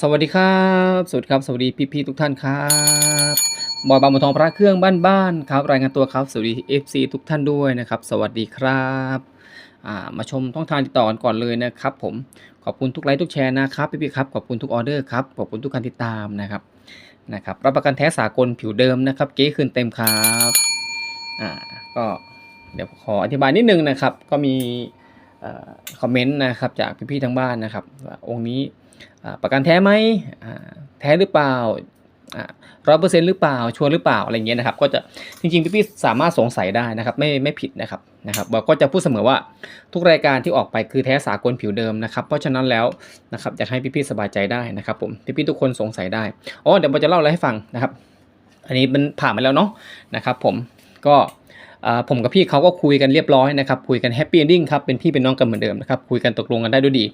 สวัสดีครับ สวัสดีครับ สวัสดีพี่ๆทุกท่านครับบอยบางบัวทองพระเครื่องบ้านๆครับ รายงานตัวครับ สวัสดี FC ทุกท่านด้วยนะครับ สวัสดีครับมาชมช่องทางติดต่อกันก่อนเลยนะครับ ผมขอบคุณทุกไลค์ทุกแชร์นะครับพี่ๆครับขอบคุณทุกออเดอร์ครับขอบคุณทุกการติดตามนะครับนะครับรับประกันแท้สากลผิวเดิมนะครับ เก๊คืนเต็มครับอ่าก็เดี๋ยวขออธิบายนิดนึงนะครับ ก็มีคอมเมนต์นะครับจากพี่ๆทางบ้านนะครับว่าองค์นี้ ประกันแท้ไหมแท้หรือเปล่าร้อยเปอร์เซ็นต์หรือเปล่าชัวร์หรือเปล่าอะไรเงี้ยนะครับก็จะจริงๆพี่ๆสามารถสงสัยได้นะครับไม่ไม่ผิดนะครับนะครับบอกก็จะพูดเสมอว่าทุกรายการที่ออกไปคือแท้สากลผิวเดิมนะครับเพราะฉะนั้นแล้วนะครับอยากให้พี่ๆสบายใจได้นะครับผมพี่ๆทุกคนสงสัยได้อ๋อเดี๋ยวผมจะเล่าอะไรให้ฟังนะครับ อันนี้มันผ่านมาแล้วเนาะนะครับผมก็ผมกับพี่เขาก็คุยกันเรียบร้อยนะครับคุยกันแฮปปี้เอนดิ้งครับเป็นพี่เป็นน้องกันเหมือนเดิมนะครับคุยกันตกลงกันได้ด้วยดี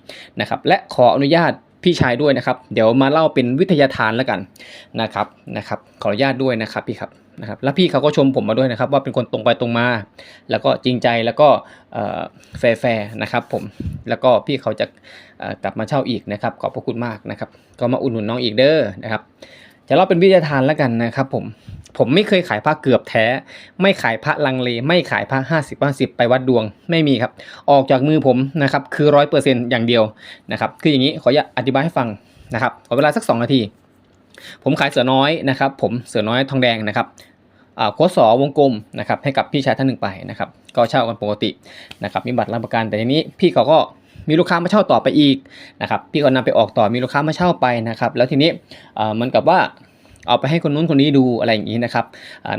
นะครับและขออนุญาต พี่ชายด้วยนะครับ เดี๋ยวมาเล่าเป็นวิทยาทานแล้วกันนะครับนะครับ ขออนุญาตด้วยนะครับพี่ครับนะครับ แล้วพี่เขาก็ชมผมมาด้วยนะครับ ว่าเป็นคนตรงไปตรงมา แล้วก็จริงใจแล้วก็แฟร์ๆนะครับ ผมแล้วก็พี่เขาจะกลับมาเช่าอีกนะครับ ขอบพระคุณมากนะครับ ก็มาอุดหนุนน้องอีกเด้อนะครับ จะเล่าเป็นวิทยาทานแล้วกันนะครับ ผม ผมไม่เคยขายผ้าเกือบแท้ ไม่ขายพระลังเล ไม่ขายพระห้าสิบห้าสิบไปวัดดวงไม่มีครับ ออกจากมือผมนะครับคือร้อยเปอร์เซ็นต์อย่างเดียวนะครับคืออย่างนี้ขออธิบายให้ฟังนะครับขอเวลาสัก2นาที ผมขายเสือน้อยนะครับผมเสือน้อยทองแดงนะครับโค้ดสอวงกลมนะครับให้กับพี่ชายท่านหนึ่งไปนะครับก็เช่ากันปกตินะครับมีบัตรรับประกันแต่ทีนี้พี่เขาก็มีลูกค้ามาเช่าต่อไปอีกนะครับพี่ก็นำไปออกต่อมีลูกค้ามาเช่าไปนะครับแล้วทีนี้เหมันกับว่า เอาไปให้คนนู้นคนนี้ดูอะไรอย่างนี้นะครับ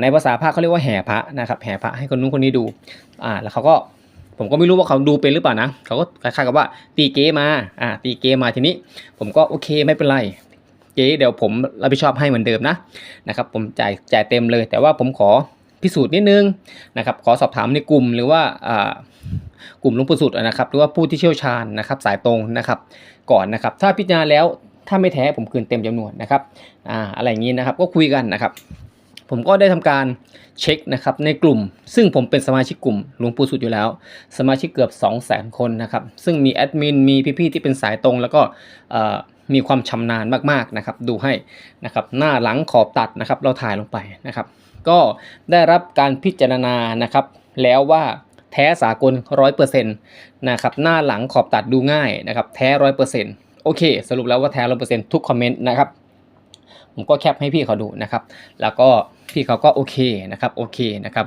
ในภาษาพระเขาเรียกว่าแห่พระนะครับแห่พระให้คนนู้นคนนี้ดูอ่าแล้วเขาก็ผมก็ไม่รู้ว่าเขาดูเป็นหรือเปล่านะเขาก็คล้ายๆกับว่าตีเกมมาอ่าตีเกมมาทีนี้ ผมก็โอเคไม่เป็นไรเจ๊เดี๋ยวผมรับผิดชอบให้เหมือนเดิมนะนะครับผมจ่ายจ่ายเต็มเลย แต่ว่าผมขอพิสูจน์นิดนึงนะครับขอสอบถามในกลุ่มหรือว่ากลุ่มลุงปู่สุดนะครับหรือว่าผู้ที่เชี่ยวชาญนะครับสายตรงนะครับก่อนนะครับถ้าพิจารณาแล้ว ถ้าไม่แท้ผมคืนเต็มจำนวนนะครับอ่าอะไรอย่างนี้นะครับก็คุยกันนะครับผมก็ได้ทำการเช็คนะครับในกลุ่ม ซึ่งผมเป็นสมาชิกกลุ่มหลวงปู่สุดอยู่แล้ว สมาชิกเกือบ 2 0 0 0 0 0 คนนะครับซึ่งมีแอดมินมีพี่ๆที่เป็นสายตรง แล้วก็มีความชำนาญมากๆนะครับดูให้นะครับหน้าหลังขอบตัดนะครับเราถ่ายลงไปนะครับ ก็ได้รับการพิจารณานะครับแล้วว่าแท้สากล 100%นะครับหน้าหลังขอบตัดดูง่ายนะครับแท้ 100% โอเค สรุปแล้วว่าแท้100%ทุกคอมเมนต์นะครับ ผมก็แคปให้พี่เขาดูนะครับ แล้วก็พี่เขาก็โอเคนะครับโอเคนะครับ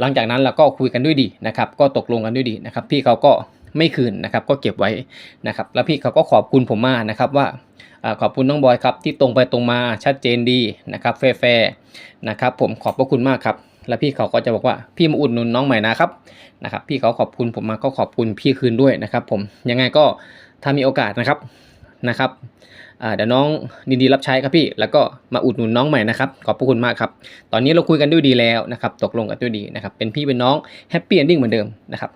หลังจากนั้นเราก็คุยกันด้วยดีนะครับ ก็ตกลงกันด้วยดีนะครับ พี่เขาก็ไม่คืนนะครับ ก็เก็บไว้นะครับ แล้วพี่เขาก็ขอบคุณผมมากนะครับว่าขอบคุณน้องบอยครับที่ตรงไปตรงมาชัดเจนดีนะครับแฟร์นะครับ ผมขอบพระคุณมากครับ แล้วพี่เขาก็จะบอกว่าพี่มาอุดหนุนน้องใหม่นะครับนะครับ พี่เขาขอบคุณผมมาก็ขอบคุณพี่คืนด้วยนะครับ ผมยังไงก็ถ้ามีโอกาสนะครับ นะครับเดี๋ยวน้องดีดีรับใช้ครับพี่แล้วก็มาอุดหนุนน้องใหม่นะครับขอบพระคุณมากครับ ตอนนี้เราคุยกันด้วยดีแล้วนะครับตกลงกันด้วยดีนะครับเป็นพี่เป็นน้องแฮปปี้เอนดิ้งเหมือนเดิมนะครับ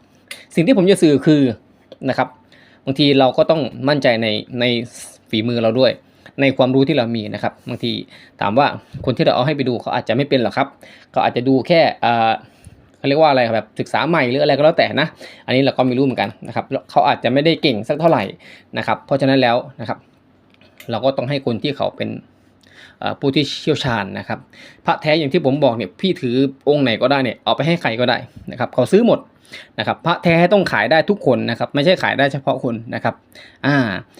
สิ่งที่ผมจะสื่อคือนะครับบางทีเราก็ต้องมั่นใจในในฝีมือเราด้วย ในความรู้ที่เรามีนะครับบางทีถามว่าคนที่เราเอาให้ไปดูเขาอาจจะไม่เป็นหรอกครับเขาอาจจะดูแค่ เขาเรียกว่าอะไรแบบศึกษาใหม่หรืออะไรก็แล้วแต่นะ อันนี้เราก็ไม่รู้เหมือนกันนะครับเขาอาจจะไม่ได้เก่งสักเท่าไหร่นะครับ เพราะฉะนั้นแล้วนะครับ เราก็ต้องให้คนที่เขาเป็นผู้ที่เชี่ยวชาญนะครับ พระแท้อย่างที่ผมบอกเนี่ยพี่ถือองค์ไหนก็ได้เนี่ยเอาไปให้ใครก็ได้นะครับเขาซื้อหมดนะครับพระแท้ต้องขายได้ทุกคนนะครับไม่ใช่ขายได้เฉพาะคนนะครับอ่า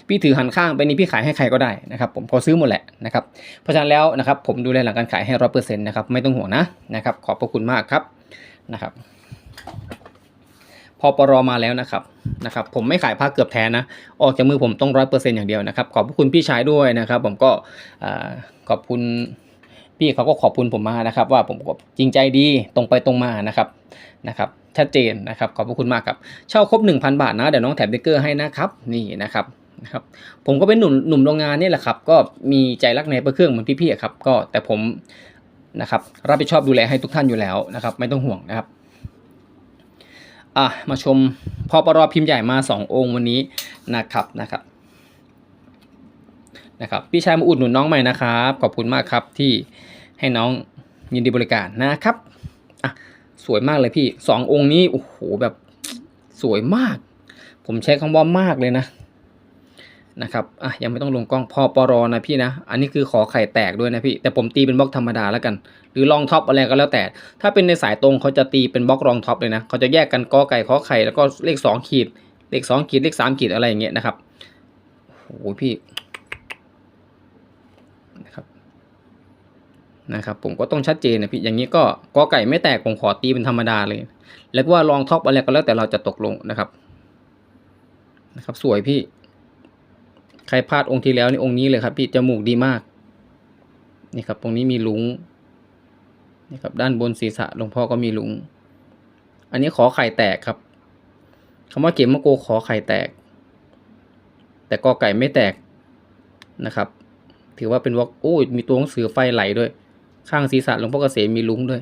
พี่ถือหันข้างไปนี่พี่ขายให้ใครก็ได้นะครับผมเขาซื้อหมดแหละนะครับเพราะฉะนั้นแล้วนะครับผมดูแลหลังการขายให้ร้อยเปอร์เซ็นต์นะครับไม่ต้องห่วงนะนะครับขอบพระคุณมากครับ นะครับ พอปรมาแล้วนะครับนะครับ ผมไม่ขายผ้าเกือบแท้นะ ออกจากมือผมต้องร้อยเปอร์เซ็นต์อย่างเดียวนะครับ ขอบคุณพี่ชายด้วยนะครับ ผมก็ขอบคุณพี่เขาก็ขอบคุณผมมานะครับ ว่าผมก็จริงใจดีตรงไปตรงมานะครับนะครับชัดเจนนะครับขอบพระคุณมากครับเช่าครบ 1,000 บาทนะเดี๋ยวน้องแถมเบเกอร์ให้นะครับนี่นะครับนะครับผมก็เป็นหนุ่มหนุ่มโรงงานนี่แหละครับ ก็มีใจรักในประเครื่องเหมือนพี่ๆครับ ก็แต่ผม นะครับรับผิดชอบดูแลให้ทุกท่านอยู่แล้วนะครับ ไม่ต้องห่วงนะครับอะมาชมพอปรอพิมพ์ใหญ่มา 2 องค์วันนี้นะครับนะครับนะครับพี่ชายมาอุดหนุนน้องใหม่นะครับ ขอบคุณมากครับที่ให้น้องยินดีบริการนะครับอะสวยมากเลยพี่สององค์นี้โอ้โหแบบสวยมาก ผมใช้คำว่ามากเลยนะ นะครับอะยังไม่ต้องลงกล้องพอปรนะพี่นะ อันนี้คือขอไข่แตกด้วยนะพี่ แต่ผมตีเป็นบล็อกธรรมดาแล้วกัน หรือรองท็อปอะไรก็แล้วแต่ ถ้าเป็นในสายตรงเขาจะตีเป็นบล็อกรองท็อปเลยนะเขาจะแยกกันกอไก่ขอไข่แล้วก็เลขสองขีด เลขสองขีดเลขสามขีดอะไรอย่างเงี้ยนะครับโอ้โหพี่นะครับนะครับผมก็ต้องชัดเจนนะพี่อย่างนี้ก็กอไก่ไม่แตกผมขอตีเป็นธรรมดาเลย แล้วก็ว่ารองท็อปอะไรก็แล้วแต่เราจะตกลงนะครับนะครับ สวยพี่ ใครพลาดองค์ที่แล้วนี่องค์นี้เลยครับพี่จมูกดีมากนี่ครับตรงนี้มีลุงนี่ครับด้านบนศีรษะหลวงพ่อก็มีลุง อันนี้ขอไข่แตกครับคำว่าเก็บมะโกขอไข่แตก แต่กอไก่ไม่แตกนะครับ ถือว่าเป็นวอกโอ้ยมีตัวหนังสือไฟไหลด้วย ข้างศีรษะหลวงพ่อเกษมมีลุงด้วย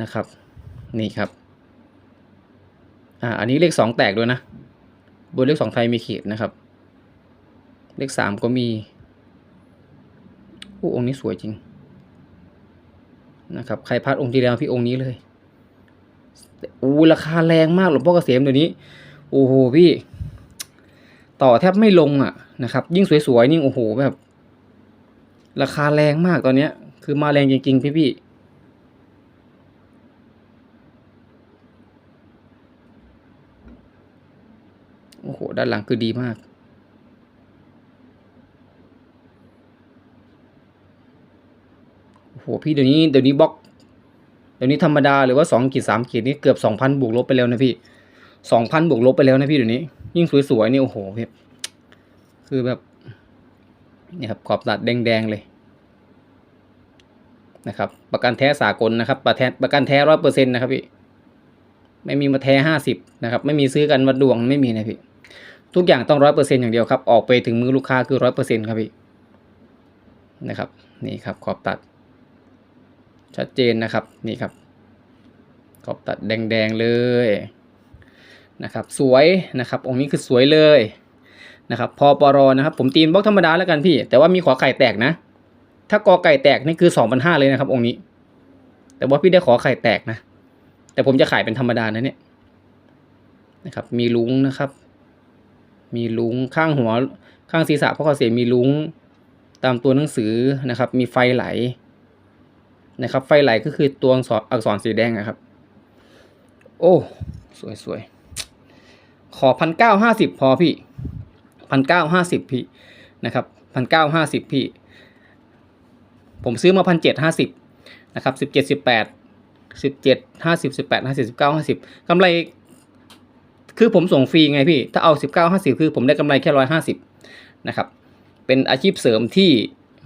นะครับ นี่ครับอ่าอันนี้เลขสองแตกด้วยนะ บนเลขสองไทยมีขีดนะครับ เลขสามก็มีโอ้องค์นี้สวยจริงนะครับใครพลาดองค์ที่แล้วพี่องค์นี้เลยอู้ราคาแรงมากหลวงพ่อเกษมเดี๋ยวนี้โอ้โหพี่ ต่อแทบไม่ลงอะนะครับ ยิ่งสวยๆนี่โอ้โหแบบ ราคาแรงมากตอนเนี้ย คือมาแรงจริง ๆ พี่ๆโอ้โห ด้านหลังคือดีมาก โอ้โหพี่เดี๋ยวนี้เดี๋ยวนี้บล็อกเดี๋ยวนี้ธรรมดาหรือว่าสองขีดสามขีดนี่เกือบสองพันบวกลบไปแล้วนะพี่สองพันบวกลบไปแล้วนะพี่เดี๋ยวนี้ ยิ่งสวยๆนี่โอ้โหพี่คือแบบนี่ครับขอบตัดแดงๆเลยนะครับ ประกันแท้สากลนะครับ ประแทนประกันแท้ร้อยเปอร์เซ็นต์นะครับพี่ไม่มีมาแท้ห้าสิบนะครับ ไม่มีซื้อกันวัดดวงไม่มีนะพี่ทุกอย่างต้องร้อยเปอร์เซ็นต์อย่างเดียวครับ ออกไปถึงมือลูกค้าคือร้อยเปอร์เซ็นต์ครับพี่นะครับ นี่ครับขอบตัด ชัดเจนนะครับนี่ครับขอบตัดแดงๆเลยนะครับสวยนะครับ องค์นี้คือสวยเลยนะครับพอปรนะครับ ผมตีมบล็อกธรรมดาแล้วกันพี่ แต่ว่ามีขอไข่แตกนะ ถ้ากอไก่แตกนี่คือสองพันห้าเลยนะครับ องค์นี้ แต่ว่าพี่ได้ขอไข่แตกนะ แต่ผมจะขายเป็นธรรมดานะเนี่ยนะครับ มีลุงนะครับ มีลุงข้างหัวข้างศีรษะพ่อเกษมมีลุงตามตัวหนังสือนะครับ มีไฟไหล นะครับ ไฟไหลก็คือตัวอักษรสีแดงนะครับ โอ้ สวยสวยขอพันเก้าห้าสิบพอพี่พันเก้าห้าสิบพี่นะครับพันเก้าห้าสิบพี่ ผมซื้อมาพันเจ็ดห้าสิบนะครับสิบเจ็ดสิบแปดสิบเจ็ดห้าสิบสิบแปดห้าสิบสิบเก้าห้าสิบกำไร คือผมส่งฟรีไงพี่ ถ้าเอาสิบเก้าห้าสิบคือผมได้กำไรแค่ร้อยห้าสิบนะครับ เป็นอาชีพเสริมที่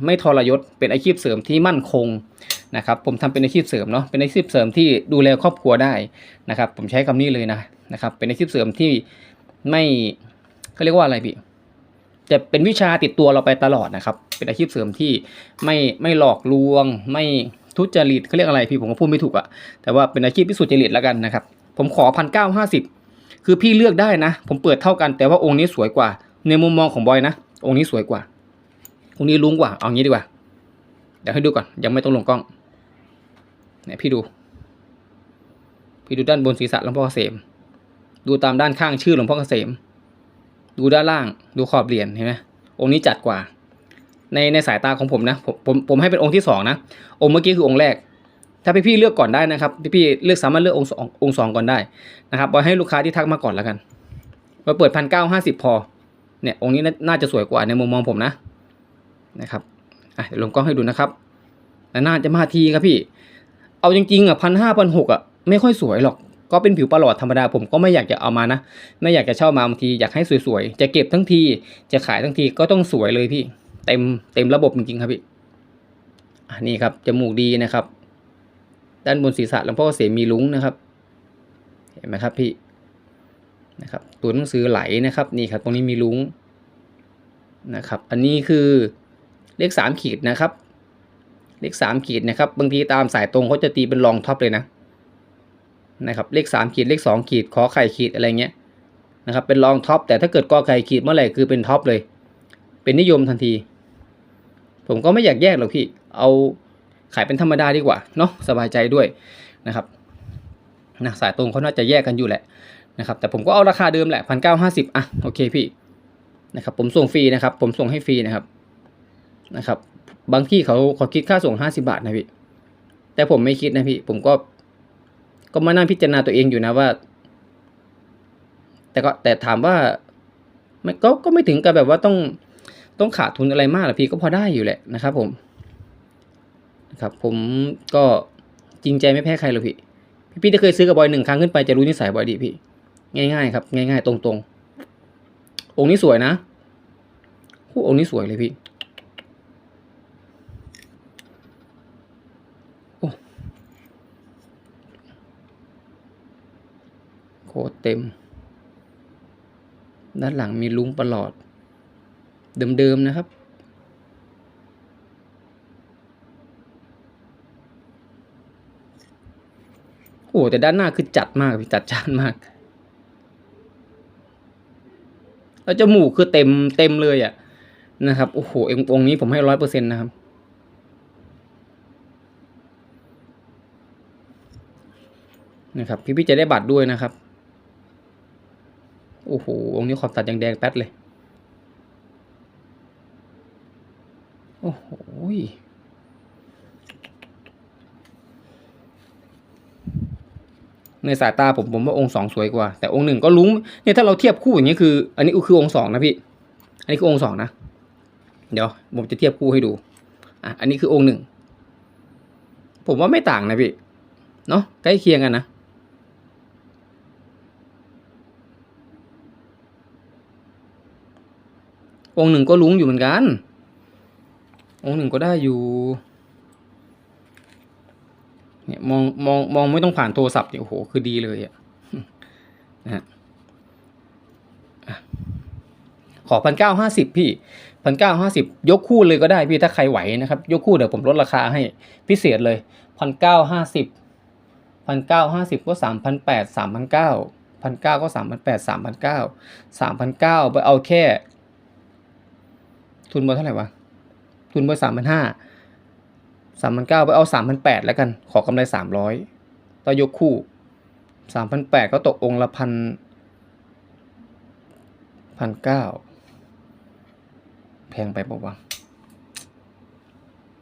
ไม่ทรยศ เป็นอาชีพเสริมที่มั่นคง นะครับผมทำเป็นอาชีพเสริมเนาะเป็นอาชีพเสริมที่ดูแลครอบครัวได้นะครับ ผมใช้คำนี้เลยนะนะครับเป็นอาชีพเสริมที่ไม่เขาเรียกว่าอะไรพี่จะเป็นวิชาติดตัวเราไปตลอดนะครับ เป็นอาชีพเสริมที่ไม่ไม่หลอกลวง ไม่ทุจริตเขาเรียกอะไรพี่ผมก็พูดไม่ถูกอะแต่ว่าเป็นอาชีพที่สุจริตแล้วกันนะครับ ผมขอพันเก้าห้าสิบคือพี่เลือกได้นะ ผมเปิดเท่ากัน แต่ว่าองค์นี้สวยกว่า ในมุมมองของบอยนะ องค์นี้สวยกว่า องค์นี้ลุ้งกว่า เอางี้ดีกว่า เดี๋ยวให้ดูก่อน ยังไม่ต้องลงกล้อง เนี่ยพี่ดู พี่ดูด้านบนศีรษะหลวงพ่อเกษม ดูตามด้านข้างชื่อหลวงพ่อเกษม ดูด้านล่าง ดูขอบเหรียญเห็นไหมองค์นี้จัดกว่า ในในสายตาของผมนะ ผมผมให้เป็นองค์ที่สองนะ องค์เมื่อกี้คือองค์แรก ถ้าพี่พี่เลือกก่อนได้นะครับพี่พี่เลือกสามารถเลือกองค์สององค์สองก่อนได้นะครับบอยให้ลูกค้าที่ทักมาก่อนแล้วกันมาเปิดพันเก้าห้าสิบพอ เนี่ยองค์นี้น่าจะสวยกว่าในมุมมองผมนะนะครับอะเดี๋ยวลงกล้องให้ดูนะครับและน่าจะมาทีครับพี่ เอาจริงๆอะพันห้าพันหกอะไม่ค่อยสวยหรอก ก็เป็นผิวประหลอดธรรมดาผมก็ไม่อยากจะเอามานะ ไม่อยากจะเช่ามาบางทีอยากให้สวยๆ จะเก็บทั้งที จะขายทั้งทีก็ต้องสวยเลยพี่ เต็มเต็มระบบจริงๆครับพี่อะนี่ครับจมูกดีนะครับ ด้านบนศีรษะหลวงพ่อเกษมมีลุงนะครับ เห็นไหมครับพี่นะครับตัวหนังสือไหลนะครับนี่ครับ ตรงนี้มีลุงนะครับ อันนี้คือเลขสามขีดนะครับ เลขสามขีดนะครับบางทีตามสายตรงเขาจะตีเป็นรองท็อปเลยนะนะครับเลขสามขีดเลขสองขีดขอไข่ขีดอะไรเงี้ยนะครับเป็นรองท็อปแต่ถ้าเกิดกอไข่ขีดเมื่อไหร่คือเป็นท็อปเลย เป็นนิยมทันที ผมก็ไม่อยากแยกหรอกพี่เอาขายเป็นธรรมดาดีกว่าเนาะสบายใจด้วยนะครับนะสายตรงเขาน่าจะแยกกันอยู่แหละนะครับแต่ผมก็เอาราคาเดิมแหละพันเก้าห้าสิบอะโอเคพี่นะครับผมส่งฟรีนะครับ ผมส่งให้ฟรีนะครับนะครับ บางที่เขาเขาคิดค่าส่งห้าสิบาทนะพี่ แต่ผมไม่คิดนะพี่ ผมก็ ก็มานั่งพิจารณาตัวเองอยู่นะว่า แต่ก็แต่ถามว่าไม่ก็ก็ไม่ถึงกับแบบว่าต้องต้องขาดทุนอะไรมากหรอกพี่ก็พอได้อยู่แหละนะครับ ผมนะครับผมก็จริงใจไม่แพ้ใครหรอกพี่ พี่พี่ที่เคยซื้อกับบอยหนึ่งครั้งขึ้นไปจะรู้นิสัยบอยดีพี่ ง่ายๆครับ ง่ายๆ ตรงๆองค์นี้สวยนะคู่องค์นี้สวยเลยพี่โอ้ โคตรเต็ม ด้านหลังมีลุ้งประหลอด เดิมๆนะครับ โอ้แต่ด้านหน้าคือจัดมากพี่จัดจ้านมาก แล้วจมูกคือเต็มเต็มเลยอะ่ะนะครับ โอ้โหเององนี้ผมให้ร้อยเปอร์เซ็นต์นะครับนะครับพี่พี่จะได้บัตรด้วยนะครับ โอ้โหองค์นี้ขอบตัดยังแดงแป๊ดเลย โอ้โหในสายตาผมผมว่าองค์สองสวยกว่า แต่องค์หนึ่งก็ลุ้งเนี่ยถ้าเราเทียบคู่อย่างนี้คือ อันนี้คือองค์สองนะพี่ อันนี้คือองค์สองนะ เดี๋ยวผมจะเทียบคู่ให้ดูอะอันนี้คือองค์หนึ่งผมว่าไม่ต่างนะพี่เนาะใกล้เคียงกันนะ องค์หนึ่งก็ลุ้งอยู่เหมือนกัน องค์หนึ่งก็ได้อยู่เนี่ยมองมองมองไม่ต้องผ่านโทรศัพท์เนี่ยโอ้โหคือดีเลยอะนะฮะอะขอพันเก้าห้าสิบพี่พันเก้าห้าสิบยกคู่เลยก็ได้พี่ถ้าใครไหวนะครับ ยกคู่เดี๋ยวผมลดราคาให้พิเศษเลยพันเก้าห้าสิบพันเก้าห้าสิบก็สามพันแปดสามพันเก้าพันเก้าก็สามพันแปดสามพันเก้าสามพันเก้าไปเอาแค่ ทุนบอเท่าไหร่วะ ทุนบอสามพันห้าสามพันเก้าไปเอาสามพันแปดแล้วกัน ขอกำไรสามร้อยต่อยกคู่สามพันแปดก็ตกองละพันพันเก้าแพงไปปะวะ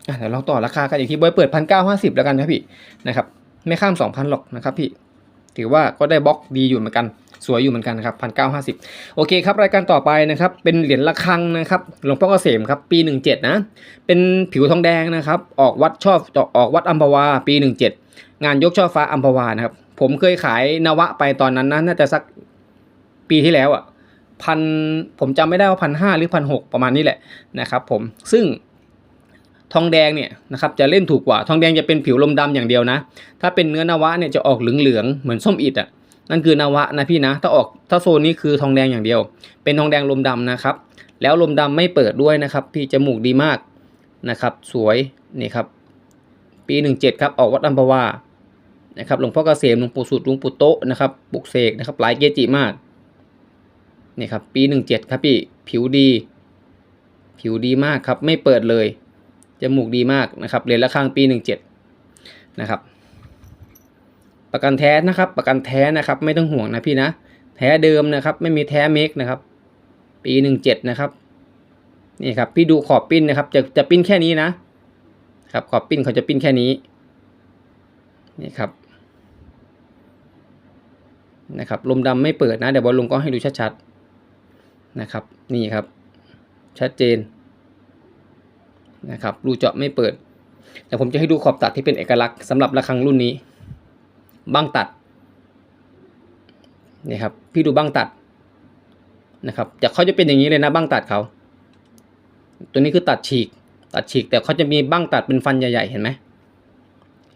อะเดี๋ยวเราต่อราคากันอย่างที่บอยเปิดพันเก้าห้าสิบแล้วกันนะพี่นะครับ ไม่ข้ามสองพันหรอกนะครับพี่ ถือว่าก็ได้บล็อกดีอยู่เหมือนกัน สวยอยู่เหมือนกันนะครับพันเก้าห้าสิบโอเคครับรายการต่อไปนะครับ เป็นเหรียญระฆังนะครับหลวงพ่อเกษมครับปีหนึ่งเจ็ดนะ เป็นผิวทองแดงนะครับ ออกวัดชอบออกวัดอัมพวาปีหนึ่งเจ็ดงานยกช่อฟ้าอัมพวานะครับ ผมเคยขายนวะไปตอนนั้นนะน่าจะสักปีที่แล้วอะพันผมจำไม่ได้ว่าพันห้าหรือพันหกประมาณนี้แหละนะครับ ผมซึ่งทองแดงเนี่ยนะครับจะเล่นถูกกว่า ทองแดงจะเป็นผิวลมดำอย่างเดียวนะ ถ้าเป็นเนื้อนวะเนี่ยจะออกเหลืองๆเหมือนส้มอิดอะ นั่นคือนวะนะพี่นะ ถ้าออกถ้าโซนนี้คือทองแดงอย่างเดียว เป็นทองแดงลมดำนะครับ แล้วลมดำไม่เปิดด้วยนะครับ พี่จมูกดีมากนะครับ สวยนี่ครับ ปีหนึ่งเจ็ดครับ ออกวัดอัมพวานะครับหลวงพ่อเกษมหลวงปู่สุดหลวงปู่โตะนะครับปลุกเสกนะครับหลายเกจิมากนี่ครับปีหนึ่งเจ็ดครับพี่ผิวดี ผิวดีมากครับ ไม่เปิดเลยจมูกดีมากนะครับเหรียญละครังปีหนึ่งเจ็ดนะครับ ประกันแท้นะครับ ประกันแท้นะครับ ไม่ต้องห่วงนะพี่นะ แท้เดิมนะครับ ไม่มีแท้เมกนะครับ ปีหนึ่งเจ็ดนะครับนี่ครับพี่ดูขอบปิ้นนะครับ จะจะปิ้นแค่นี้นะครับ ขอบปิ้นเขาจะปิ้นแค่นี้นี่ครับนะครับลมดำไม่เปิดนะเดี๋ยวบอลลงก็ให้ดูชัดๆนะครับ นี่ครับ ชัดเจนนะครับรูเจาะไม่เปิดแต่ผมจะให้ดูขอบตัดที่เป็นเอกลักษณ์สำหรับระฆังรุ่นนี้ บ้างตัดนี่ครับพี่ดูบ้างตัดนะครับจะเขาจะเป็นอย่างนี้เลยนะบ้างตัดเขาตัวนี้คือตัดฉีก ตัดฉีกแต่เขาจะมีบ้างตัดเป็นฟันใหญ่ๆเห็นไหม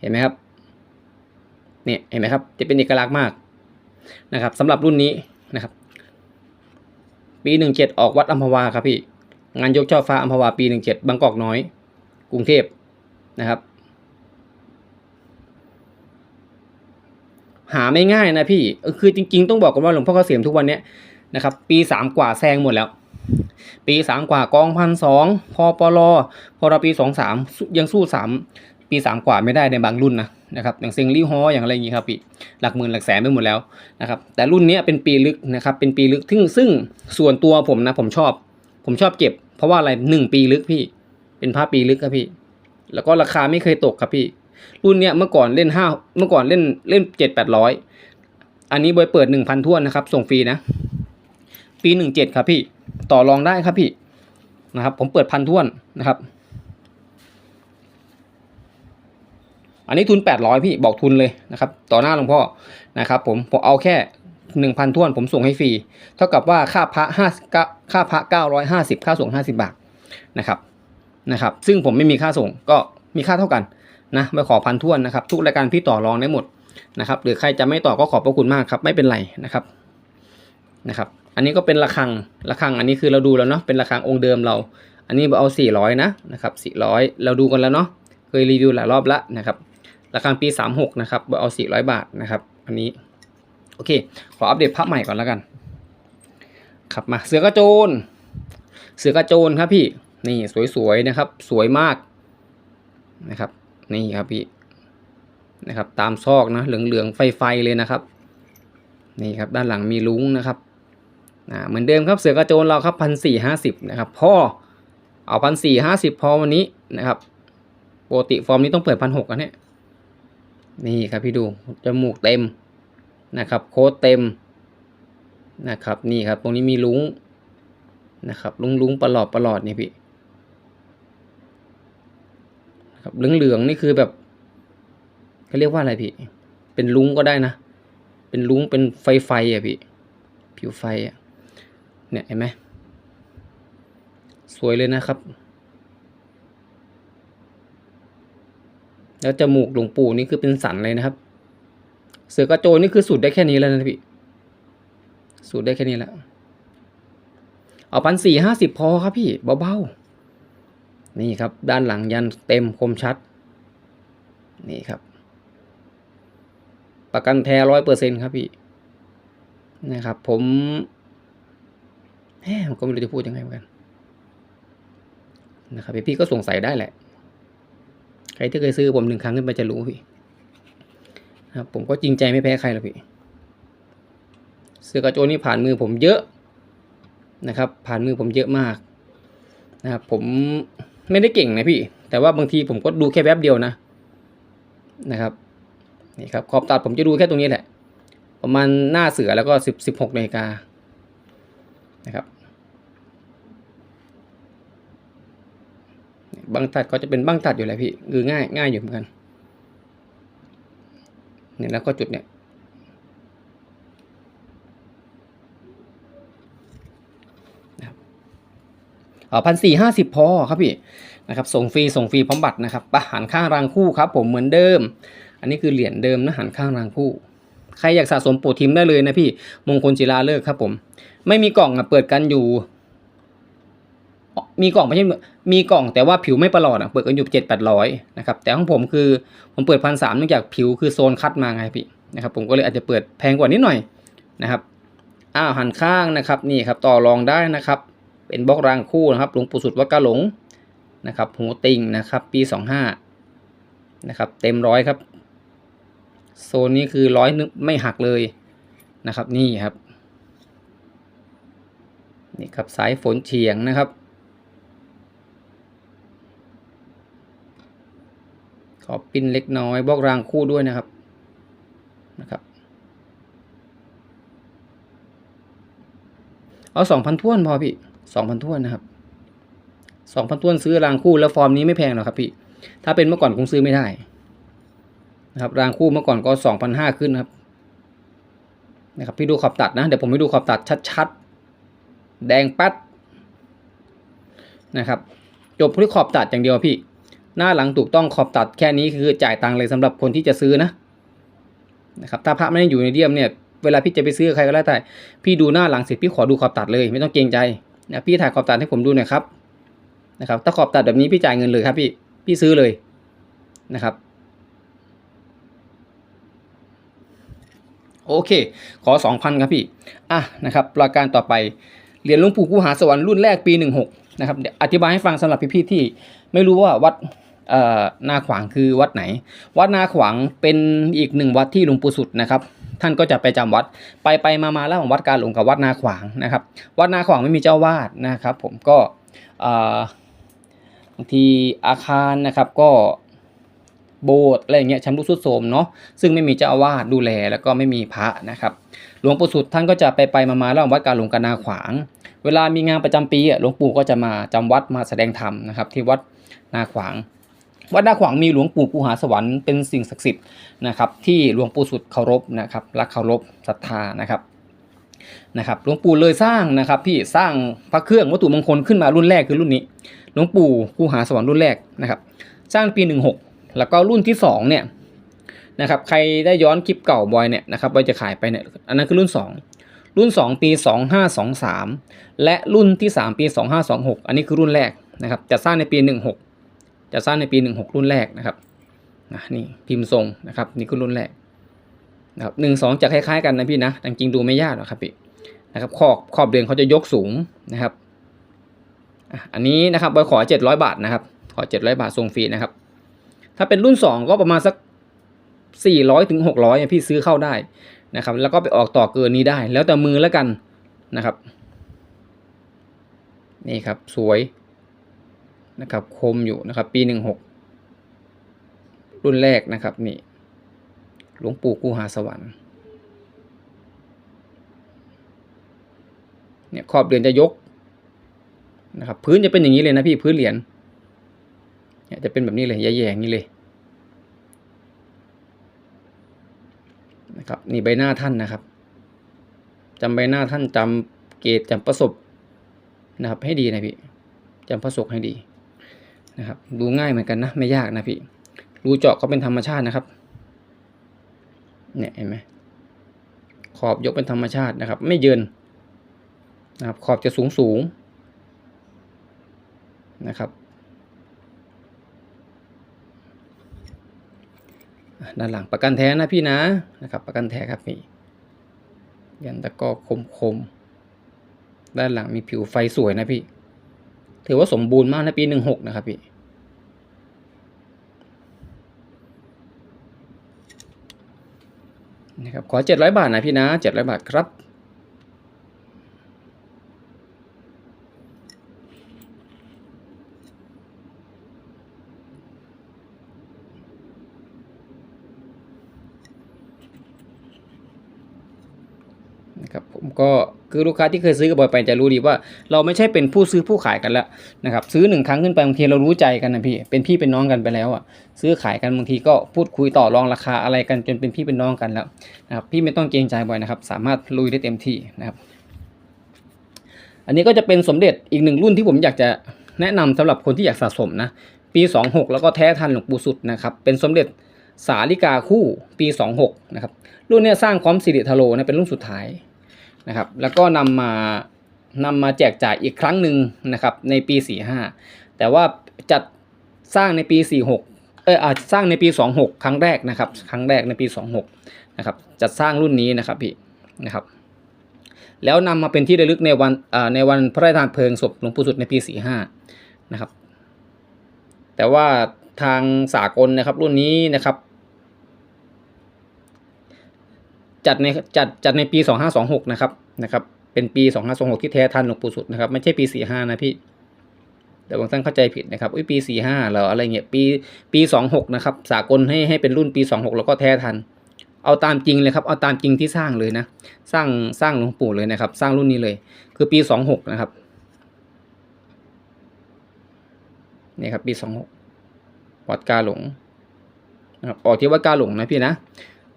เห็นไหมครับเนี่ยเห็นไหมครับจะเป็นเอกลักษณ์มากนะครับสำหรับรุ่นนี้นะครับปีหนึ่งเจ็ดออกวัดอัมพวาครับพี่งานยกช่อฟ้าอัมพวาปีหนึ่งเจ็ดบางกอกน้อย กรุงเทพนะครับ หาไม่ง่ายนะพี่คือจริง ๆ ต้องบอกกันว่าหลวงพ่อเกษมทุกวันเนี้ยนะครับปีสามกว่าแซงหมดแล้ว ปีสามกว่ากองพันสองพอปลอพอเราปีสองสามยังสู้สามปีสามกว่าไม่ได้ในบางรุ่นนะนะครับอย่างเซิงลี่ฮออย่างอะไรอย่างงี้ครับพี่หลักหมื่นหลักแสนไปหมดแล้วนะครับแต่รุ่นนี้เป็นปีลึกนะครับเป็นปีลึกซึ่งซึ่งส่วนตัวผมนะผมชอบ ผมชอบเก็บ เพราะว่าอะไรหนึ่งปีลึกพี่ เป็นผ้าปีลึกครับพี่ แล้วก็ราคาไม่เคยตกครับพี่ รุ่นเนี้ยเมื่อก่อนเล่นห้าเมื่อก่อนเล่นเล่นเจ็ดแปดร้อยอันนี้บอยเปิดหนึ่งพันทวนนะครับ ส่งฟรีนะ ปีหนึ่งเจ็ดครับพี่ ต่อรองได้ครับพี่นะครับ ผมเปิดพันทวนนะครับ อันนี้ทุนแปดร้อยพี่บอกทุนเลยนะครับ ต่อหน้าหลวงพ่อนะครับ ผมผมเอาแค่หนึ่งพันทวนผมส่งให้ฟรี เท่ากับว่าค่าพระห้าค่าพระเก้าร้อยห้าสิบค่าส่งห้าสิบาทนะครับนะครับ ซึ่งผมไม่มีค่าส่งก็มีค่าเท่ากัน นะไปขอพันทวนนะครับ ทุกรายการพี่ต่อรองได้หมดนะครับ หรือใครจะไม่ต่อก็ขอบพระคุณมากครับ ไม่เป็นไรนะครับนะครับ อันนี้ก็เป็นระฆังระฆังอันนี้คือเราดูแล้วเนาะเป็นระฆังองค์เดิมเรา อันนี้เอาสี่ร้อยนะนะครับสี่ร้อยเราดูกันแล้วเนาะเคยรีวิวหลายรอบล้วนะครับราคาปี 36 นะครับเอา 400 บาทนะครับ อันนี้ โอเค ขออัปเดตภาพใหม่ก่อนแล้วกัน ครับมา เสือกระโจน เสือกระโจนครับพี่ นี่สวยๆนะครับ สวยมากนะครับ นี่ครับพี่นะครับ ตามซอกนะเหลืองๆไฟๆเลยนะครับ นี่ครับด้านหลังมีลุงนะครับอ่าเหมือนเดิมครับเสือกระโจนเราครับพันสี่ห้าสิบนะครับพ่อเอาพันสี่ห้าสิบพอวันนี้นะครับปกติฟอร์มนี้ต้องเปิดพันหกอันเนี้ยนี่ครับพี่ดูจมูกเต็มนะครับโค้ดเต็มนะครับนี่ครับตรงนี้มีลุงนะครับลุงลุงประหลอดประหลอดนี่พี่ ครับเหลืองเหลืองๆนี่คือแบบเขาเรียกว่าอะไรพี่ เป็นลุงก็ได้นะ เป็นลุงเป็นไฟไฟอะพี่ ผิวไฟอะ เนี่ยเห็นไหมสวยเลยนะครับ แล้วจมูกหลวงปู่นี่คือเป็นสันเลยนะครับ เสือกระโจนนี่คือสูตรได้แค่นี้แล้วนะพี่ สูตรได้แค่นี้แล้วเอาพันสี่ห้าสิบพอครับพี่เบาๆ นี่ครับด้านหลังยันเต็มคมชัด นี่ครับ ประกันแท้ร้อยเปอร์เซ็นครับพี่นะครับ ผมแหมผมก็ไม่รู้จะพูดยังไงเหมือนกันนะครับพี่ก็สงสัยได้แหละ ใครที่เคยซื้อผมหนึ่งครั้งขึ้นไปจะรู้พี่นะครับผมก็จริงใจไม่แพ้ใครหรอกพี่ เสื้อกระโจนนี่ผ่านมือผมเยอะนะครับ ผ่านมือผมเยอะมากนะครับผม ไม่ได้เก่งนะพี่ แต่ว่าบางทีผมก็ดูแค่แวบเดียวนะนะครับนี่ครับขอบตัดผมจะดูแค่ตรงนี้แหละ ประมาณหน้าเสือแล้วก็สิบสิบหกนาฬิกานะครับบางตัดก็จะเป็นบางตัดอยู่แหละพี่คือง่ายง่ายอยู่เหมือนกันเนี่ยแล้วก็จุดเนี่ยเอา พันสี่ห้าสิบพอครับพี่นะครับส่งฟรีส่งฟรีพร้อมบัตรนะครับปะหันข้างรางคู่ครับผมเหมือนเดิม อันนี้คือเหรียญเดิมนะหันข้างรางคู่ ใครอยากสะสมโปรทิมได้เลยนะพี่มงคลจิลาเลิกครับผม ไม่มีกล่องอะเปิดกันอยู่ มีกล่องไม่ใช่มีกล่องแต่ว่าผิวไม่ประหลอดอะเปิดกันอยู่เจ็ดแปดร้อยนะครับแต่ของผมคือผมเปิดพันสามเนื่องจากผิวคือโซนคัดมาไงพี่นะครับผมก็เลยอาจจะเปิดแพงกว่านิดหน่อยนะครับอ้าวหันข้างนะครับนี่ครับต่อรองได้นะครับ เป็นบล็อกรางคู่นะครับหลวงปู่สุดวัดกะหลงนะครับหูติงนะครับปีสองห้านะครับเต็มร้อยครับโซนนี้คือร้อยนึงไม่หักเลยนะครับนี่ครับนี่ครับสายฝนเฉียงนะครับ ขอปิ้นเล็กน้อยบล็อกรางคู่ด้วยนะครับนะครับเอาสองพันท้วนพอพี่ สองพันท้วนนะครับสองพันท้วนซื้อรางคู่แล้วฟอร์มนี้ไม่แพงหรอกครับพี่ ถ้าเป็นเมื่อก่อนคงซื้อไม่ได้นะครับรางคู่เมื่อก่อนก็สองพันห้าขึ้นครับนะครับพี่ดูขอบตัดนะเดี๋ยวผมไปดูขอบตัดชัดๆ แดงปัดนะครับจบที่ขอบตัดอย่างเดียวพี่ หน้าหลังถูกต้องขอบตัดแค่นี้คือจ่ายตังค์เลยสำหรับคนที่จะซื้อนะนะครับถ้าพระไม่ได้อยู่ในเดียมเนี่ยเวลาพี่จะไปซื้อใครก็แล้วแต่พี่ดูหน้าหลังเสร็จพี่ขอดูขอบตัดเลย ไม่ต้องเกรงใจ นะพี่ถ่ายขอบตัดให้ผมดูหน่อยครับนะครับ ถ้าขอบตัดแบบนี้พี่จ่ายเงินเลยครับพี่พี่ซื้อเลยนะครับโอเค ขอสองพันครับพี่ อะ นะครับ ปรายการต่อไป เหรียญหลวงปู่กูหาสวรรค์รุ่นแรกปีหนึ่งหกนะครับ เดี๋ยวอธิบายให้ฟังสำหรับพี่ๆที่ไม่รู้ว่าวัดอ่อนาขวางคือวัดไหน วัดนาขวางเป็นอีกหนึ่งวัดที่หลวงปู่สุดนะครับ ท่านก็จะไปจำวัดไปไปมามาแล้วของวัดกาหลงกับวัดนาขวางนะครับ วัดนาขวางไม่มีเจ้าวาดนะครับ ผมก็บางทีอาคารนะครับก็โบสถ์อะไรอย่างเงี้ยชำรุดทรุดโทรมเนาะซึ่งไม่มีเจ้าอาวาสดูแลแล้วก็ไม่มีพระนะครับหลวงปู่สุดท่านก็จะไปไปมามาแล้ววัดกาหลงกับนาขวาง เวลามีงานประจำปีอะหลวงปู่ก็จะมาจำวัดมาแสดงธรรมนะครับที่วัดนาขวาง วัดนาขวางมีหลวงปู่กูหาสวรรค์เป็นสิ่งศักดิ์สิทธิ์นะครับ ที่หลวงปู่สุดเคารพนะครับรักเคารพศรัทธานะครับนะครับหลวงปู่เลยสร้างนะครับพี่สร้างพระเครื่องวัตถุมงคลขึ้นมารุ่นแรกคือรุ่นนี้หลวงปู่กูหาสวรรค์รุ่นแรกนะครับ สร้างปี 16 แล้วก็รุ่นที่สองเนี่ยนะครับใครได้ย้อนคลิปเก่าบอยเนี่ยนะครับบอยจะขายไปเนี่ยอันนั้นคือรุ่น 2 รุ่น 2 ปี 2523 และรุ่นที่ 3 ปี 2526 อันนี้คือรุ่นแรกนะครับจะสร้างในปี 16 จะสร้างในปี 16 รุ่นแรกนะครับนะนี่พิมพ์ทรงนะครับนี่คือรุ่นแรกนะครับหนึ่งสองจะคล้ายๆกันนะพี่นะแต่จริงดูไม่ยากหรอกครับพี่นะครับขอบขอบเดือนเขาจะยกสูงนะครับอันนี้นะครับบอยขอ 700 บาทนะครับ ขอ 700 บาทส่งฟรีนะครับ ถ้าเป็นรุ่น 2 ก็ประมาณสัก 400ถึง600อะพี่ซื้อเข้าได้นะครับ แล้วก็ไปออกต่อเกินนี้ได้ แล้วแต่มือแล้วกันนะครับ นี่ครับสวย นะครับคมอยู่นะครับ ปี16รุ่นแรกนะครับนี่หลวงปู่กูหาสวรรค์เนี่ยขอบเหรียญจะยกนะครับพื้นจะเป็นอย่างนี้เลยนะพี่พื้นเหรียญเนี่ยจะเป็นแบบนี้เลยแย่ๆอย่างนี้เลยนะครับนี่ใบหน้าท่านนะครับจำใบหน้าท่านจำเกตจำประสบนะครับให้ดีนะพี่จำประสบให้ดี นะครับ ดูง่ายเหมือนกันนะ ไม่ยากนะพี่ รูเจาะก็เป็นธรรมชาตินะครับ เนี่ยเห็นไหมขอบยกเป็นธรรมชาตินะครับ ไม่เยินนะครับ ขอบจะสูงสูงนะครับ ด้านหลังประกันแท้นะพี่นะนะครับ ประกันแท้ครับนี่ยันตะก้อคมคมๆด้านหลังมีผิวไฟสวยนะพี่ ถือว่าสมบูรณ์มากในปีหนึ่งหกนะครับพี่ นะครับขอ700บาทนะพี่นะ700บาทครับนะครับผมก็ คือลูกค้าที่เคยซื้อกับบอยไปจะรู้ดีว่า เราไม่ใช่เป็นผู้ซื้อผู้ขายกันแล้วนะครับซื้อหนึ่งครั้งขึ้นไปบางทีเรารู้ใจกันนะพี่เป็นพี่เป็นน้องกันไปแล้วอะซื้อขายกันบางทีก็พูดคุยต่อรองราคาอะไรกันจนเป็นพี่เป็นน้องกันแล้วนะครับพี่ไม่ต้องเกรงใจบ่อยนะครับสามารถลุยได้เต็มที่นะครับอันนี้ก็จะเป็นสมเด็จอีกหนึ่งรุ่นที่ผมอยากจะแนะนำสำหรับคนที่อยากสะสมนะปี 26 แล้วก็แท้ทันหลวงปู่สุดนะครับเป็นสมเด็จสาลิกาคู่ปี 26 นะครับรุ่นนี้สร้างพร้อมสิริทโลนะเป็นรุ่นสุดท้าย นะครับแล้วก็นำมานำมาแจกจ่ายอีกครั้งหนึ่งนะครับในปี 45 แต่ว่าจัดสร้างในปี 46 เอออาจสร้างในปี 26 ครั้งแรกนะครับครั้งแรกในปี 26 นะครับจัดสร้างรุ่นนี้นะครับพี่นะครับแล้วนำมาเป็นที่ระลึกในวันในวันพระราชทานเพลิงศพหลวงปู่สุดในปี 45 นะครับแต่ว่าทางสากลนะครับรุ่นนี้นะครับ จัดในจัดจัดในปี 2526 นะครับนะครับเป็นปี 2526 ที่แท้ทันหลวงปู่สุดนะครับไม่ใช่ปี 45 นะพี่แต่บางท่านเข้าใจผิดนะครับอุ้ยปี 45เหรออะไรเงี้ยปีปี 26 นะครับ สากลให้ให้เป็นรุ่นปี 26 แล้วก็แท้ทัน เอาตามจริงเลยครับเอาตามจริงที่สร้างเลยนะ สร้างสร้างหลวงปู่เลยนะครับ สร้างรุ่นนี้เลย คือปี 26 นะครับนี่ครับปี26วัดกาหลงนะครับออกที่วัดกาหลงนะพี่นะ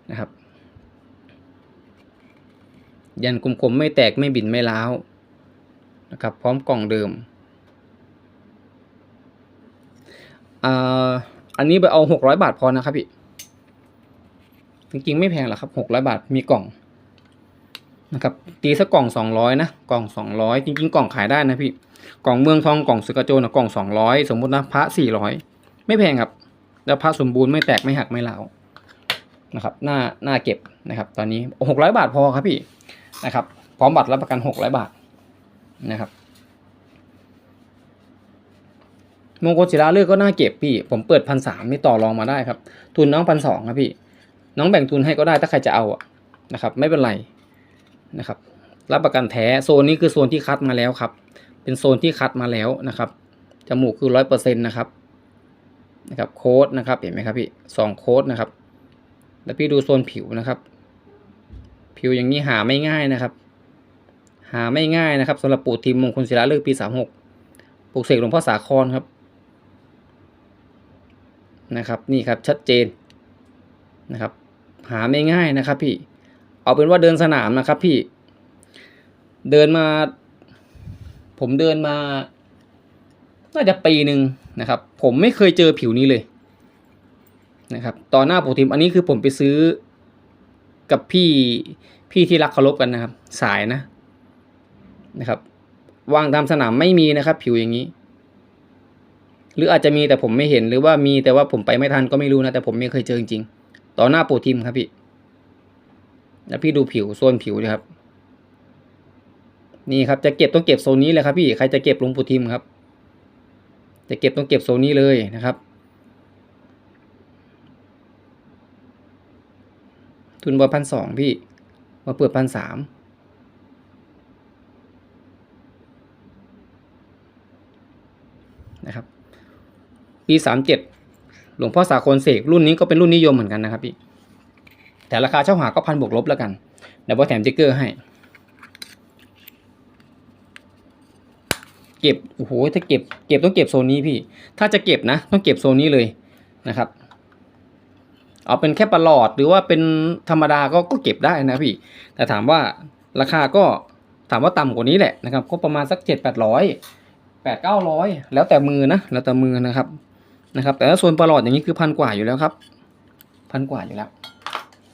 นะครับ ยันกลมๆไม่แตกไม่บินไม่ล้าวนะครับพร้อมกล่องเดิมอันนี้ไปเอาหกร้อยบาทพอนะครับพี่จริงๆไม่แพงหรอกครับหกร้อยบาทมีกล่องนะครับตีสักกล่องสองร้อยนะกล่องสองร้อยจริงๆ กล่องขายได้นะพี่กล่องเมืองทองกล่องสกโจนะกล่องสองร้อยสมมุตินะพระสี่ร้อยไม่แพงครับ แล้วพระสมบูรณ์ไม่แตกไม่หักไม่เหลานะครับหน้าหน้าเก็บนะครับ ตอนนี้หกร้อยบาทพอครับพี่ นะครับ พร้อมบัตรรับประกันหกร้อยบาทนะครับมงคลศิลาฤกษ์ก็น่าเก็บพี่ ผมเปิดพันสามไม่ต่อรองมาได้ครับ ทุนน้องพันสองครับพี่ น้องแบ่งทุนให้ก็ได้ถ้าใครจะเอาอะนะครับ ไม่เป็นไรนะครับ รับประกันแท้โซนนี้คือโซนที่คัดมาแล้วครับ เป็นโซนที่คัดมาแล้วนะครับจมูกคือร้อยเปอร์เซ็นต์นะครับนะครับโค้ดนะครับเห็นไหมครับพี่สองโค้ดนะครับ แล้วพี่ดูโซนผิวนะครับ ผิวอย่างนี้หาไม่ง่ายนะครับ หาไม่ง่ายนะครับสำหรับปู่ทีมมงคลศิลาฤกษ์ปีสามหกปลูกเสกหลวงพ่อสาครครับนะครับ นี่ครับชัดเจนนะครับ หาไม่ง่ายนะครับพี่เอาเป็นว่าเดินสนามนะครับพี่ เดินมา ผมเดินมา น่าจะปีหนึ่งนะครับ ผมไม่เคยเจอผิวนี้เลยนะครับ ต่อหน้าปู่ทีมอันนี้คือผมไปซื้อ กับพี่พี่ที่รักเคารพกันนะครับ สายนะนะครับวางตามสนามไม่มีนะครับ ผิวอย่างนี้ หรืออาจจะมีแต่ผมไม่เห็นหรือว่ามีแต่ว่าผมไปไม่ทันก็ไม่รู้นะแต่ผมไม่เคยเจอจริงๆต่อหน้าปู่ทีมครับพี่แล้วพี่ดูผิวโซนผิวนะครับ นี่ครับจะเก็บต้องเก็บโซนนี้เลยครับพี่ใครจะเก็บลวงปู่ทิมครับ จะเก็บต้องเก็บโซนนี้เลยนะครับ ทุนบอพันสองพี่ มาเปิดพันสามนะครับ ปีสามเจ็ดหลวงพ่อสาครเสกรุ่นนี้ก็เป็นรุ่นนิยมเหมือนกันนะครับพี่ แต่ราคาเช่าหาก็พันบวกลบแล้วกันเดี๋ยวบอแถมสติ๊กเกอร์ให้ เก็บ โอ้โห ถ้าเก็บ เก็บต้องเก็บโซนนี้พี่ ถ้าจะเก็บนะ ต้องเก็บโซนนี้เลยนะครับ เอาเป็นแค่ประหลอดหรือว่าเป็นธรรมดาก็ก็เก็บได้นะพี่ แต่ถามว่าราคาก็ถามว่าต่ำกว่านี้แหละนะครับ ก็ประมาณสักเจ็ดแปดร้อยแปดเก้าร้อยแล้วแต่มือนะแล้วแต่มือนะครับนะครับ แต่ถ้าโซนประหลอดอย่างนี้คือพันกว่าอยู่แล้วครับ พันกว่าอยู่แล้ว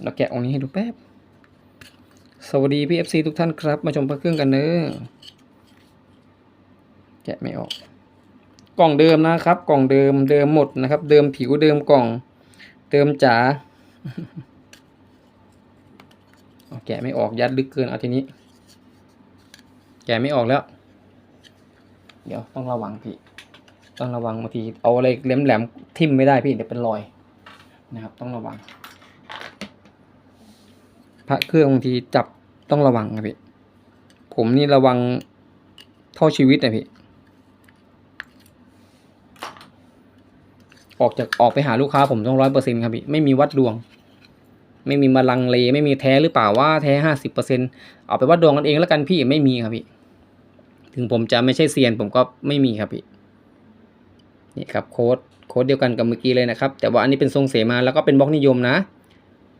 เราแกะองค์นี้ให้ดูแป๊บ สวัสดีพี่เอฟซีทุกท่านครับ มาชมพระเครื่องกันเนอะแกะไม่ออก กล่องเดิมนะครับ กล่องเดิมเดิมหมดนะครับ เดิมผิวเดิมกล่อง เดิมจ๋าเอาแกะไม่ออกยัดลึกเกินเอาทีนี้ แกะไม่ออกแล้ว เดี๋ยวต้องระวังพี่ ต้องระวังบางทีเอาอะไรแหลมๆทิ่มไม่ได้พี่เดี๋ยวเป็นรอยนะครับต้องระวัง พระเครื่องบางทีจับต้องระวังนะพี่ ผมนี่ระวังเท่าชีวิตนะพี่ ออกจากออกไปหาลูกค้าผมต้องร้อยเปอร์เซ็นครับพี่ไม่มีวัดดวง ไม่มีมาลังเลไม่มีแท้หรือเปล่าว่าแท้ห้าสิบเปอร์เซ็นเอาไปวัดดวงกันเองแล้วกันพี่ไม่มีครับพี่ ถึงผมจะไม่ใช่เซียนผมก็ไม่มีครับพี่นี่ครับโค้ดโค้ดเดียวกันกับเมื่อกี้เลยนะครับ แต่ว่าอันนี้เป็นทรงเสมาแล้วก็เป็นบล็อกนิยมนะ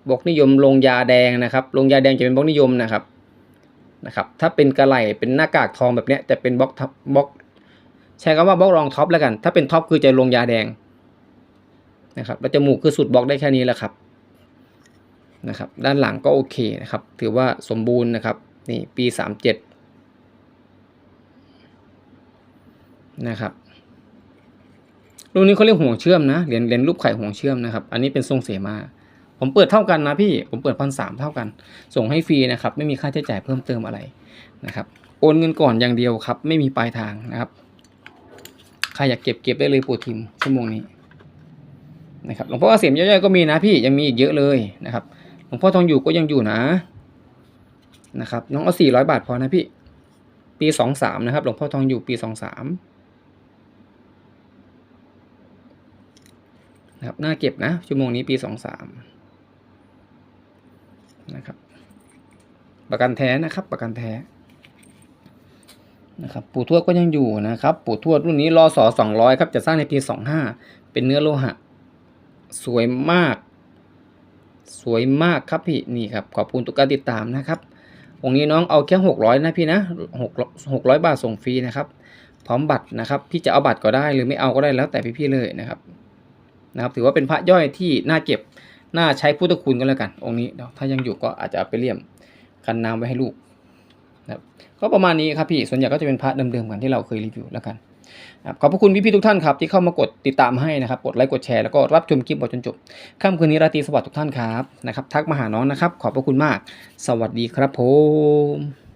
บล็อกนิยมลงยาแดงนะครับลงยาแดงจะเป็นบล็อกนิยมนะครับนะครับ ถ้าเป็นกระไหลเป็นหน้ากากทองแบบเนี้ยจะเป็นบล็อกบล็อกใช้คำว่าบล็อกรองท็อปแล้วกัน ถ้าเป็นท็อปคือจะลงยาแดง นะครับแล้วจมูกคือสุดบล็อกได้แค่นี้แหละครับนะครับ ด้านหลังก็โอเคนะครับ ถือว่าสมบูรณ์นะครับนี่ปีสามเจ็ดนะครับรุ่นนี้เขาเรียกห่วงเชื่อมนะเหรียญเหรียญรูปไข่ห่วงเชื่อมนะครับ อันนี้เป็นทรงเสมาผมเปิดเท่ากันนะพี่ผมเปิดพันสามเท่ากัน ส่งให้ฟรีนะครับ ไม่มีค่าใช้จ่ายเพิ่มเติมอะไรนะครับ โอนเงินก่อนอย่างเดียวครับ ไม่มีปลายทางนะครับใครอยากเก็บเก็บได้เลยปูทิมชั่วโมงนี้ นะครับหลวงพ่อเกษมย่อยๆก็มีนะพี่ยังมีอีกเยอะเลยนะครับหลวงพ่อทองอยู่ก็ยังอยู่นะนะครับน้องเอาสี่ร้อยบาทพอนะพี่ ปีสองสามนะครับหลวงพ่อทองอยู่ปีสองสามนะครับน่าเก็บนะชั่วโมงนี้ปีสองสามนะครับประกันแท้นะครับประกันแท้นะครับปู่ทวดก็ยังอยู่นะครับ ปู่ทวดรุ่นนี้รอสอสองร้อยครับจะสร้างในปีสองห้าเป็นเนื้อโลหะ สวยมาก สวยมากครับพี่นี่ครับขอบคุณทุกการติดตามนะครับองค์นี้น้องเอาแค่หกร้อยนะพี่นะหกหกร้อยบาทส่งฟรีนะครับ พร้อมบัตรนะครับ พี่จะเอาบัตรก็ได้หรือไม่เอาก็ได้แล้วแต่พี่ๆเลยนะครับนะครับถือว่าเป็นพระย่อยที่น่าเก็บน่าใช้พุทธคุณก็แล้วกัน องค์นี้ถ้ายังอยู่ก็อาจจะเอาไปเลี่ยมกันน้ำไว้ให้ลูกนะครับก็ประมาณนี้ครับพี่ส่วนใหญ่ก็จะเป็นพระเดิมๆกันที่เราเคยรีวิวแล้วกัน ขอบพระคุณพี่ๆทุกท่านครับที่เข้ามากดติดตามให้นะครับ กดไลค์กดแชร์แล้วก็รับชมคลิปบทจนจบค่ำคืนนี้ราตรีสวัสดิ์ทุกท่านครับนะครับ ทักมาหาน้องนะครับ ขอบพระคุณมาก สวัสดีครับผม